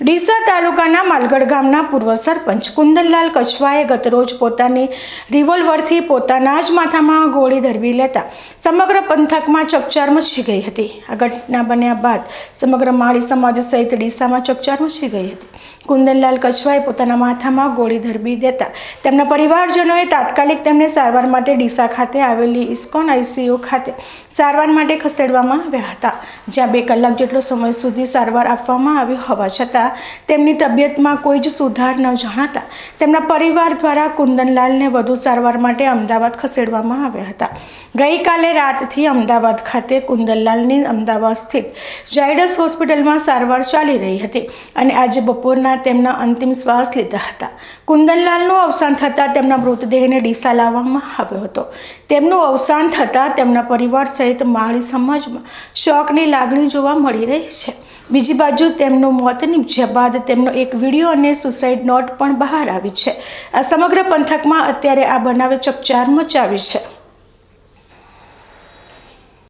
ડીસા તાલુકાના માલગઢ ગામના પૂર્વ સરપંચ કુંદનલાલ કછવાએ ગતરોજ પોતાની રિવોલ્વરથી પોતાના જ માથામાં ગોળી ધરવી લેતા સમગ્ર પંથકમાં ચકચાર મચી ગઈ હતી. આ ઘટના બન્યા બાદ સમગ્ર માળી સમાજ સહિત ડીસામાં ચકચાર મચી ગઈ હતી. કુંદનલાલ કછવાએ પોતાના માથામાં ગોળી ધરવી દેતા તેમના પરિવારજનોએ તાત્કાલિક તેમને સારવાર માટે ડીસા ખાતે આવેલી ઇસ્કોન આઈસીયુ ખાતે સારવાર માટે ખસેડવામાં આવ્યા હતા. જ્યાં બે કલાક જેટલો સમય સુધી સારવાર આપવામાં આવી હોવા છતાં તેમની તબિયતમાં કોઈ જ સુધાર ન જણાતા તેમના પરિવાર દ્વારા કુંદનલાલને વધુ સારવાર માટે અમદાવાદ ખસેડવામાં આવ્યા હતા. ગઈકાલે રાતથી અમદાવાદ ખાતે કુંદનલાલની અમદાવાદ સ્થિત જાયડસ હોસ્પિટલમાં સારવાર ચાલી રહી હતી અને આજે બપોરના તેમના અંતિમ શ્વાસ લીધા હતા. કુંદનલાલનું અવસાન થતાં તેમના મૃતદેહને ડીસા લાવવામાં આવ્યો હતો. તેમનું અવસાન થતાં તેમના પરિવાર સહિત માળી સમાજમાં શોકની લાગણી જોવા મળી રહી છે. બીજી બાજુ તેમનું મોત નીપજ્યા બાદ તેમનો એક વીડિયો અને સુસાઇડ નોટ પણ બહાર આવી છે. આ સમગ્ર પંથકમાં અત્યારે આ બનાવે ચકચાર મચાવી છે.